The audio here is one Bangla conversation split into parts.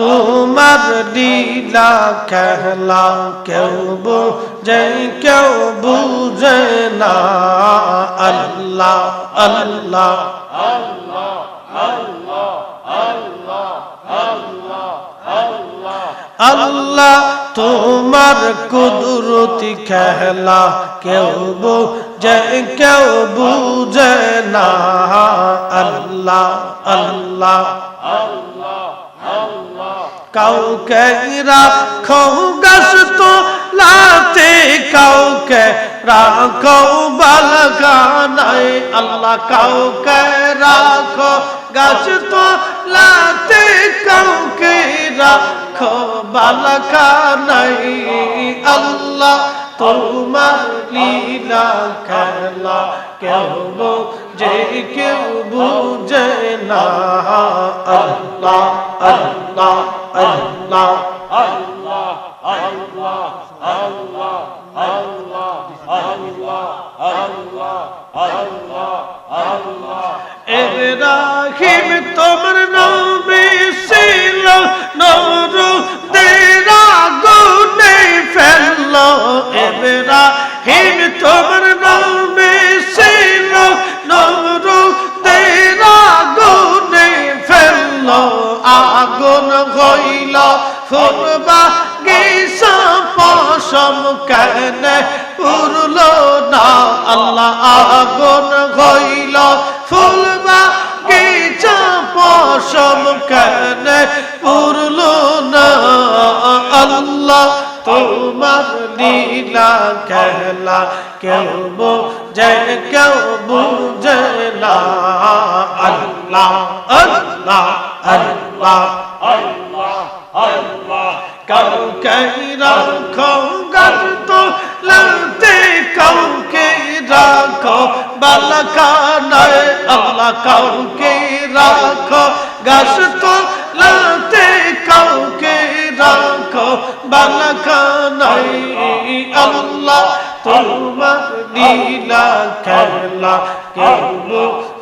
তোমার লীলা খেলা কেউ বুঝে কেউ বুঝে না। আল্লাহ আল্লাহ আল্লাহ আল্লাহ আল্লাহ আল্লাহ আল্লাহ আল্লাহ তোমার কুদরতি খেলা কেউ বুঝে কেউ বুঝে না। আল্লাহ আল্লাহ কাউকে রাখো গাছ তো লাতে কাউকে রাখো বালগানাই আল্লাহ কাউকে রাখো গাছ তো লাতে কাউকে রাখো বালগানাই আল্লাহ তোমার লীলা খেলা, কেউ যে কেউ বুঝে না। আল্লাহ আল্লাহ। now আল্লাহ আগুন হইল ফুলবা গিসা পশম কেন পুরলো না। আল্লাহ তোমার লীলা খেলা, কেউ বুঝে কেউ বুঝে না। আল্লাহ আল্লাহ আল্লাহ আল্লাহ আল্লাহ। কাউকে রাখো গর্ত লতে কাউকে রাখো বালকানায় আল্লাহ কাউকে রাখো। গাছ তো লাতে কাউকে রাখো বালকানায় আল্লাহ তোমার লীলা খেলা কেউ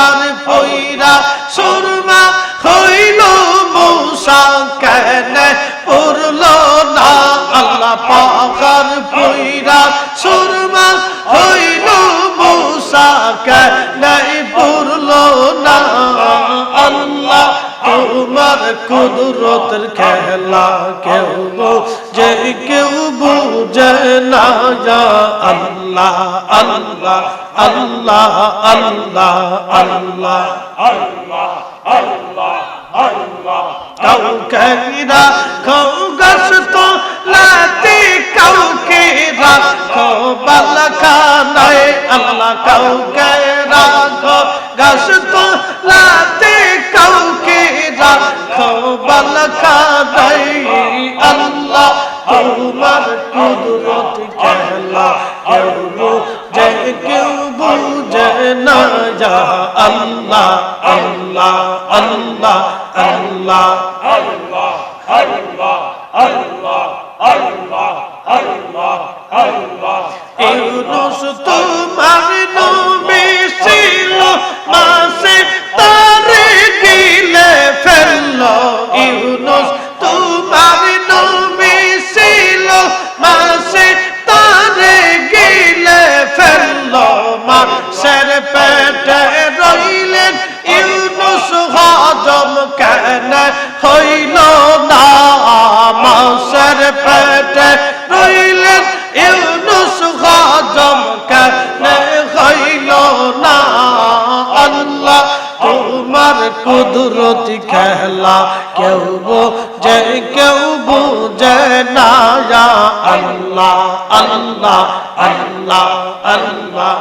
পাহাড় পইরা সুরমা হইল মুসা কেন পড়ল না আল্লাহ পাহাড় পইরা সুরমা হইল মুসা কেন পড়ল না আল্লাহ তোমার কুদরতের খেলা কেউ যে কেউ বুঝে না যা আল্লাহ আল্লাহ আল্লাহ আল্লাহ আল্লাহ আল্লাহ। আল্লাহ আল্লাহ কাউকে রাখো গাছ তো লাতে কাউকে রাখো বালখানায় আল্লাহ কাউকে রাখো গাছ তো লাতে কাউকে রাখো বালখানায় আল্লাহ তোমার কুদরত খেলা কেউ বুঝে কেউ বুঝে না। যা আল্লাহ আল্লাহ আল্লাহ আল্লাহ। আল্লাহ আল্লাহ আল্লাহ আল্লাহ আল্লাহ আল্লাহ ইউনুস তোমার কুদরতি খেলা কেউ বোঝে, কেউ বুঝে না, ইয়া আল্লাহ আল্লাহ আল্লাহ আল্লাহ।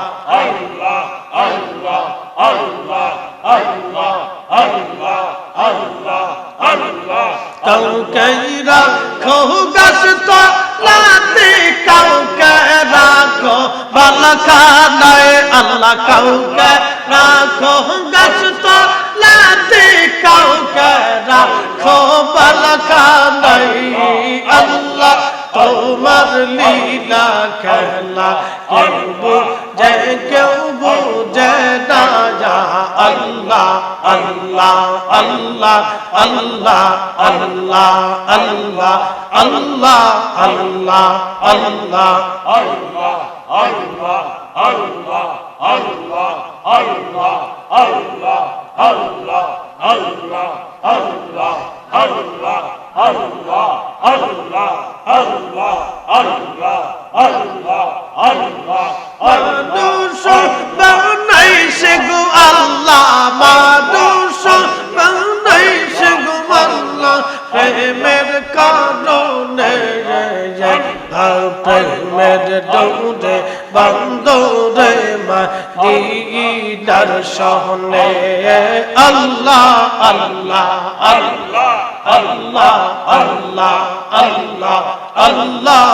কাউকে রাখো গাছ তো লাতে কাউকে রাখো, বালখানায় আল্লাহ কাউকে রাখো গাছ তো লাতে কাউকে রাখো বালখানায় আল্লাহ তোমার লীলা খেলা কেউ বুঝে কেউ বুঝে না যা আল্লাহ আল্লাহ আল্লাহ আল্লাহ আল্লাহ আল্লাহ আল্লাহ আল্লাহ আল্লাহ মানুষ বানাইছে গো আল্লাহ মানুষ বানাইছে গো আল্লাহ প্রেমের কারণে প্রেমের দৌড়ে বন্দরে মা দিদার সহনে। আল্লাহ আল্লাহ আল্লাহ আল্লাহ আল্লাহ আল্লাহ আল্লাহ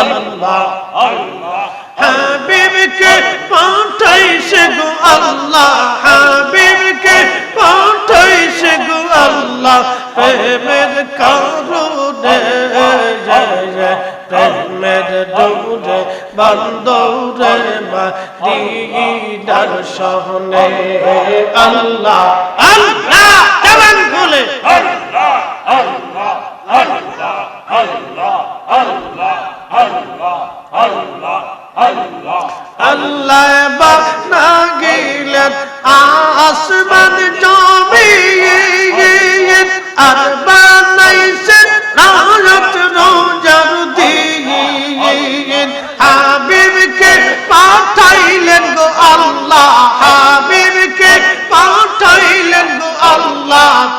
আল্লাহ আল্লাহ হাবিবকে পাঠাইছে গো আল্লাহ, হাবিবকে পাঠাইছে গো আল্লাহ। প্রেমের কারণে প্রেমের দৌড়ে বান্দৌরে মা দিদার সহনে। আল্লাহ আল্লাহ কেমন বলে?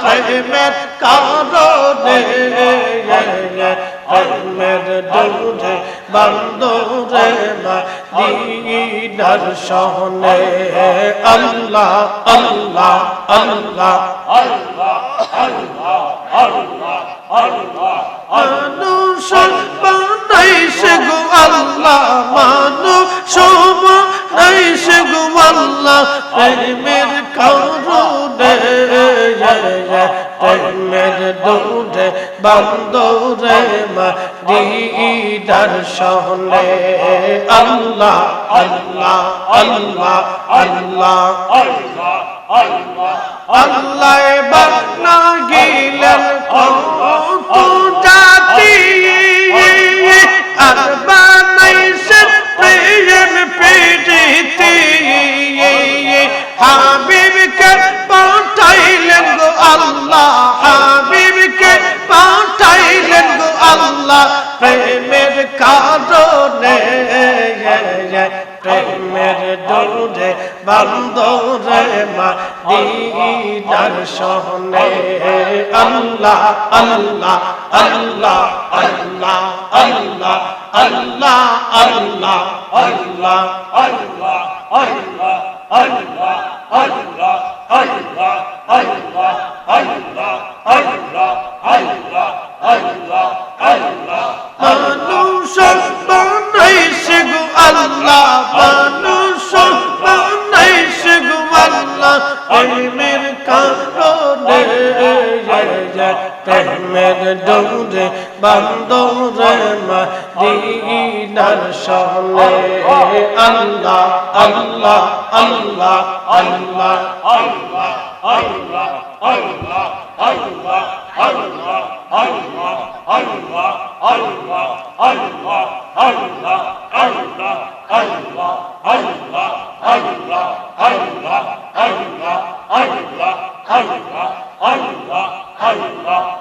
প্রেমের কারণে প্রেমের ডরে বান্দরে, মদিনার শহনে আল্লাহ আল্লাহ আল্লাহ আল্লাহ আল্লাহ আল্লাহ আল্লাহ, মানুষ বানাই সে গো আল্লাহ। মানুষ নাই সে গো আল্লাহ প্রেমের প্রেমের দৌড়ে বান্দরে মা দিদার সহনে আল্লাহ আল্লাহ আল্লাহ। আল্লাহ আল্লাহ আল্লাহ প্রেমের দৌড়ে বন্দরে মা দিদার সহনে আল্লাহ আল্লাহ আল্লাহ আল্লাহ আল্লাহ আল্লাহ আল্লাহ আল্লাহ মানুষ প্রেমের দৌড়ে বন্দরে মা দিনার সহনে আল্লাহ আল্লাহ আল্লাহ আল্লাহ Allah আল্লাহ আল্লাহ আল্লাহ আল্লাহ আল্লাহ আল্লাহ আল্লাহ আল্লাহ আল্লাহ আল্লাহ আল্লাহ আল্লাহ আল্লাহ আল্লাহ আল্লাহ আল্লাহ আল্লাহ আল্লাহ আল্লাহ